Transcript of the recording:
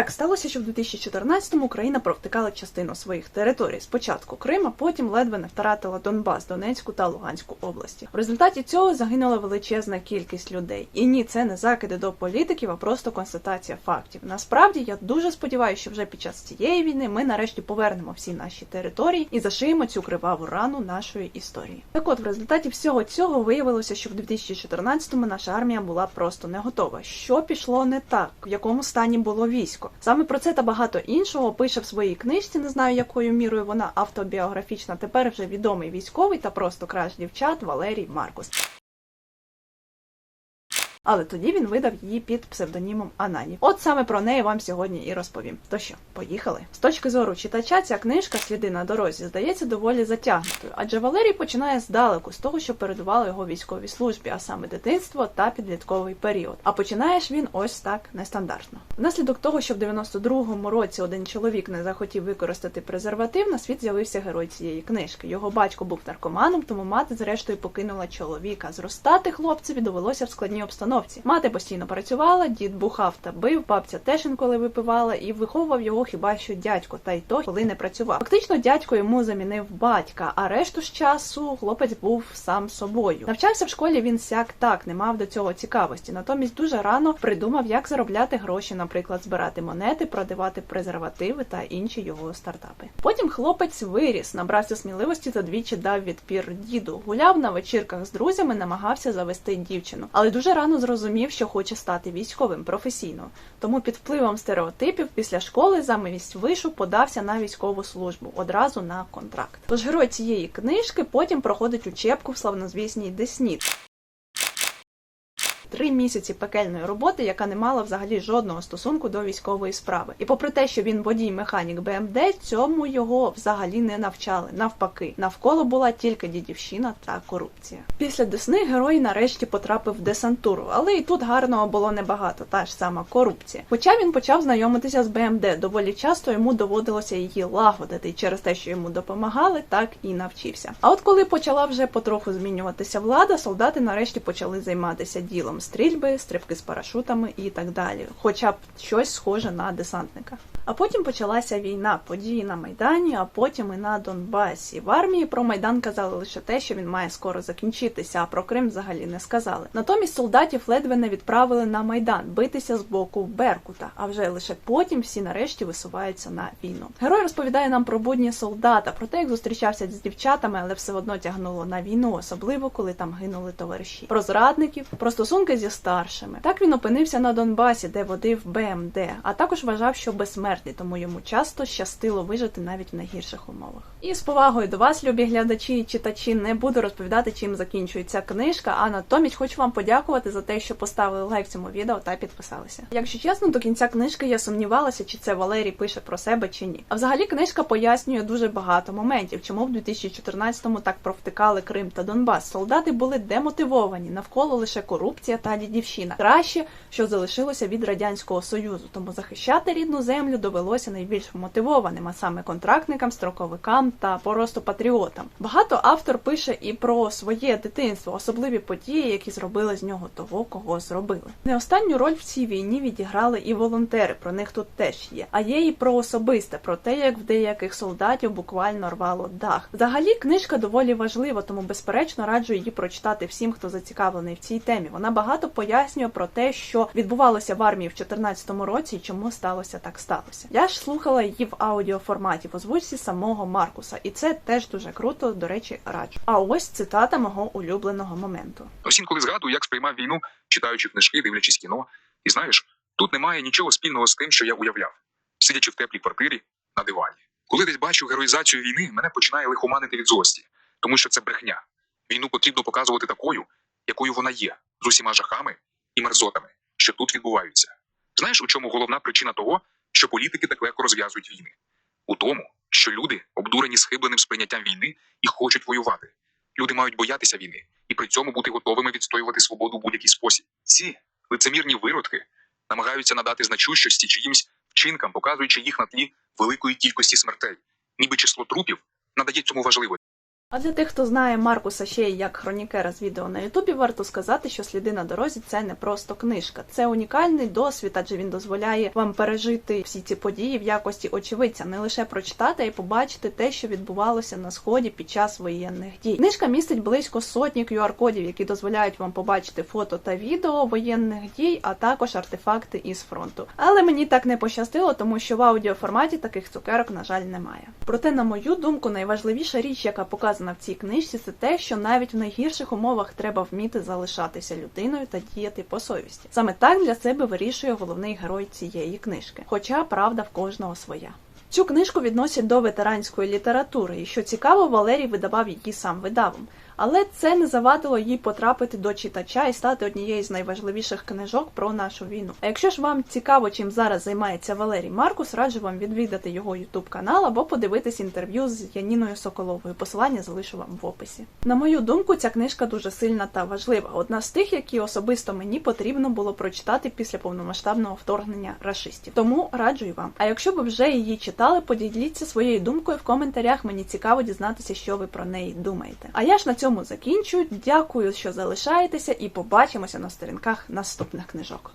Так сталося, що в 2014-му Україна провтикала частину своїх територій. Спочатку Крим, а потім ледве не втратила Донбас, Донецьку та Луганську області. В результаті цього загинула величезна кількість людей. І ні, це не закиди до політиків, а просто констатація фактів. Насправді я дуже сподіваюся, що вже під час цієї війни ми нарешті повернемо всі наші території і зашиємо цю криваву рану нашої історії. Так от, в результаті всього цього виявилося, що в 2014-му наша армія була просто не готова. Що пішло не так, в якому стані було військо. Саме про це та багато іншого пише в своїй книжці. Не знаю, якою мірою вона автобіографічна. Тепер вже відомий військовий та просто краш дівчат Валерій Маркус. Але тоді він видав її під псевдонімом Анані. От саме про неї вам сьогодні і розповім. То що, поїхали? З точки зору читача, ця книжка Сліди на дорозі здається доволі затягнутою, адже Валерій починає здалеку з того, що передувало його військовій службі, а саме дитинство та підлітковий період. А починає ж він ось так нестандартно. Внаслідок того, що в 92-му році один чоловік не захотів використати презерватив, на світ з'явився герой цієї книжки. Його батько був наркоманом, тому мати зрештою покинула чоловіка. Зростати хлопцеві довелося в складній обстановці. Мати постійно працювала, дід бухав та бив, бабця теж інколи випивала і виховував його хіба що дядько, та й то коли не працював. Фактично, дядько йому замінив батька, а решту ж часу хлопець був сам собою. Навчався в школі він сяк так, не мав до цього цікавості. Натомість дуже рано придумав, як заробляти гроші, наприклад, збирати монети, продавати презервативи та інші його стартапи. Потім хлопець виріс, набрався сміливості та двічі дав відпір діду. Гуляв на вечірках з друзями, намагався завести дівчину, але дуже рано зрозумів, що хоче стати військовим професійно. Тому під впливом стереотипів після школи замість вишу подався на військову службу одразу на контракт. Тож герой цієї книжки потім проходить учебку в славнозвісній Десні. Три місяці пекельної роботи, яка не мала взагалі жодного стосунку до військової справи. І попри те, що він водій механік БМД, цьому його взагалі не навчали. Навпаки, навколо була тільки дідівщина та корупція. Після Десни герой нарешті потрапив в десантуру, але і тут гарного було небагато, та ж сама корупція. Хоча він почав знайомитися з БМД, доволі часто йому доводилося її лагодити, і через те, що йому допомагали, так і навчився. А от коли почала вже потроху змінюватися влада, солдати нарешті почали займатися ділом стрільби, стрибки з парашутами і так далі, хоча б щось схоже на десантника. А потім почалася війна, події на Майдані, а потім і на Донбасі. В армії про Майдан казали лише те, що він має скоро закінчитися, а про Крим взагалі не сказали. Натомість солдатів ледве не відправили на Майдан битися з боку Беркута. А вже лише потім всі нарешті висуваються на війну. Герой розповідає нам про будні солдата, про те, як зустрічався з дівчатами, але все одно тягнуло на війну, особливо коли там гинули товариші. Про зрадників, про стосунки зі старшими. Так він опинився на Донбасі, де водив БМД, а також вважав, що безсмертний, тому йому часто щастило вижити навіть в найгірших умовах. І з повагою до вас, любі глядачі і читачі, не буду розповідати, чим закінчується книжка, а натомість хочу вам подякувати за те, що поставили лайк цьому відео та підписалися. Якщо чесно, до кінця книжки я сумнівалася, чи це Валерій пише про себе чи ні. А взагалі книжка пояснює дуже багато моментів, чому в 2014-му так провтикали Крим та Донбас. Солдати були демотивовані, навколо лише корупція та дідівщина. Краще, що залишилося від радянського союзу, тому захищати рідну землю довелося найбільш мотивованим, а саме контрактникам, строковикам та просто патріотам. Багато автор пише і про своє дитинство, особливі події, які зробили з нього того, кого зробили. Не останню роль в цій війні відіграли і волонтери. Про них тут теж є. А є і про особисте, про те, як в деяких солдатів буквально рвало дах. Взагалі, книжка доволі важлива, тому безперечно раджу її прочитати всім, хто зацікавлений в цій темі. Вона багато пояснює про те, що відбувалося в армії в 2014 році і чому сталося так сталося. Я ж слухала її в аудіоформаті в озвучці самого Маркуса, і це теж дуже круто. До речі, раджу. А ось цитата мого улюбленого моменту. Ось інколи згадую, як сприймав війну, читаючи книжки, дивлячись кіно. І знаєш, тут немає нічого спільного з тим, що я уявляв, сидячи в теплій квартирі на дивані. Коли десь бачу героїзацію війни, мене починає лихоманити від злості, тому що це брехня. Війну потрібно показувати такою, якою вона є, з усіма жахами і мерзотами, що тут відбуваються. Знаєш, у чому головна причина того, що політики так легко розв'язують війни? У тому, що люди обдурені схибленим сприйняттям війни і хочуть воювати. Люди мають боятися війни і при цьому бути готовими відстоювати свободу у будь-який спосіб. Ці лицемірні виродки намагаються надати значущості чиїмсь вчинкам, показуючи їх на тлі великої кількості смертей, ніби число трупів надає цьому важливості. А для тих, хто знає Маркуса ще як хронікера з відео на Ютубі, варто сказати, що сліди на дорозі це не просто книжка, це унікальний досвід, адже він дозволяє вам пережити всі ці події в якості очевидця, не лише прочитати, а й побачити те, що відбувалося на сході під час воєнних дій. Книжка містить близько сотні QR-кодів, які дозволяють вам побачити фото та відео воєнних дій, а також артефакти із фронту. Але мені так не пощастило, тому що в аудіоформаті таких цукерок, на жаль, немає. Проте, на мою думку, найважливіша річ, яка показана в цій книжці, це те, що навіть в найгірших умовах треба вміти залишатися людиною та діяти по совісті. Саме так для себе вирішує головний герой цієї книжки. Хоча правда в кожного своя. Цю книжку відносять до ветеранської літератури, і що цікаво, Валерій видавав її сам видавом. Але це не завадило їй потрапити до читача і стати однією з найважливіших книжок про нашу війну. А якщо ж вам цікаво, чим зараз займається Валерій Маркус, раджу вам відвідати його ютуб канал або подивитись інтерв'ю з Яніною Соколовою. Посилання залишу вам в описі. На мою думку, ця книжка дуже сильна та важлива. Одна з тих, які особисто мені потрібно було прочитати після повномасштабного вторгнення рашистів. Тому раджу і вам. А якщо ви вже її читали, поділіться своєю думкою в коментарях. Мені цікаво дізнатися, що ви про неї думаєте. А я ж на цьому закінчую. Дякую, що залишаєтеся, і побачимося на сторінках наступних книжок.